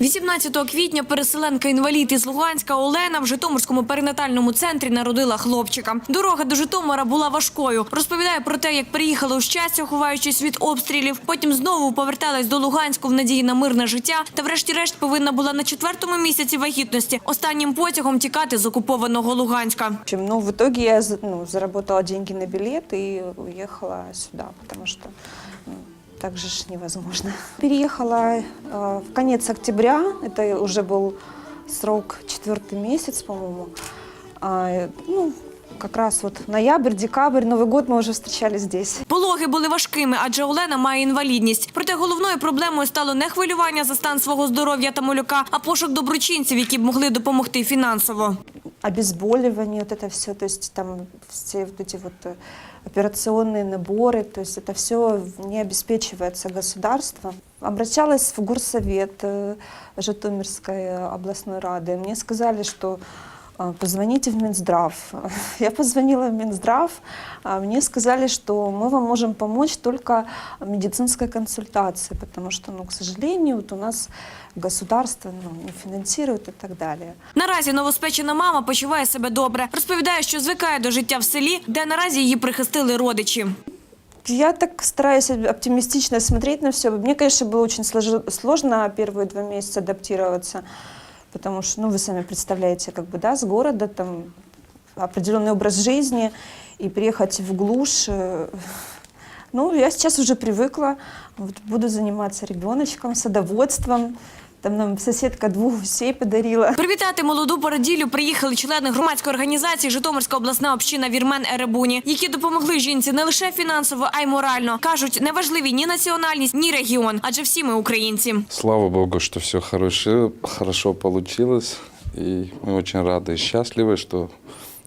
18 квітня переселенка інвалід із Луганська Олена в Житомирському перинатальному центрі народила хлопчика. Дорога до Житомира була важкою. Розповідає про те, як приїхала у щастя, ховаючись від обстрілів. Потім знову поверталась до Луганську в надії на мирне життя. Та, врешті-решт, повинна була на четвертому місяці вагітності останнім потягом тікати з окупованого Луганська. Ну, в итоге я ну, заработала деньги на билет и уехала сюда, потому что ну, так же ж невозможно. Переехала э, в конец октября, это уже был срок четвертый месяц, по-моему. А, э, ну, как раз вот ноябрь, декабрь, Новый год мы уже встречали здесь. Пологи були важкими, адже Олена має інвалідність. Проте головною проблемою стало не хвилювання за стан свого здоров'я та малюка, а пошук доброчинців, які б могли допомогти фінансово. обезболивание, вот это все, то есть там все вот эти вот э, операционные наборы, то есть это все не обеспечивается государством. Обращалась в горсовет э, Житомирской областной рады. Мне сказали, что э, позвоните в Минздрав. Я позвонила в Минздрав, а мне сказали, что мы вам можем помочь только медицинской консультацией, потому что, ну, к сожалению, вот у нас государство ну, не финансирует и так далее. Наразі новоспечена мама почуває себе добре. Розповідає, що звикає до життя в селі, де наразі її прихистили родичі. Я так стараюсь оптимистично смотреть на все. Мне, конечно, было очень слож- сложно первые два месяца адаптироваться, потому что, ну, вы сами представляете, как бы, да, с города, там, определенный образ жизни, и приехать в глушь. э, Ну, я сейчас уже привыкла, вот, буду заниматься ребеночком, садоводством. Там нам соседка двух гусей подарила. Привітати молоду породіллю приїхали члени громадської організації Житомирська обласна община Вірмен Еребуні, які допомогли жінці не лише фінансово, а й морально. кажуть, не важливі ні національність, ні регіон, адже всі ми українці. Слава Богу, что все хорошо, хорошо получилось. И мы очень рады и счастливы, что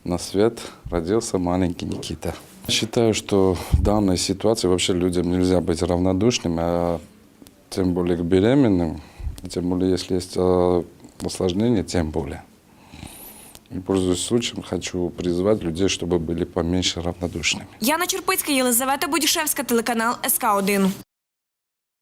на свет родился маленький Никита. Считаю, что в данной ситуации вообще людям нельзя быть равнодушными, а тем более к беременным, и тем более если есть э, осложнения, тем более. И пользуясь случаем, хочу призвать людей, чтобы были поменьше равнодушными. Яна Черпицька, Єлизавета Будішевська, телеканал СК 1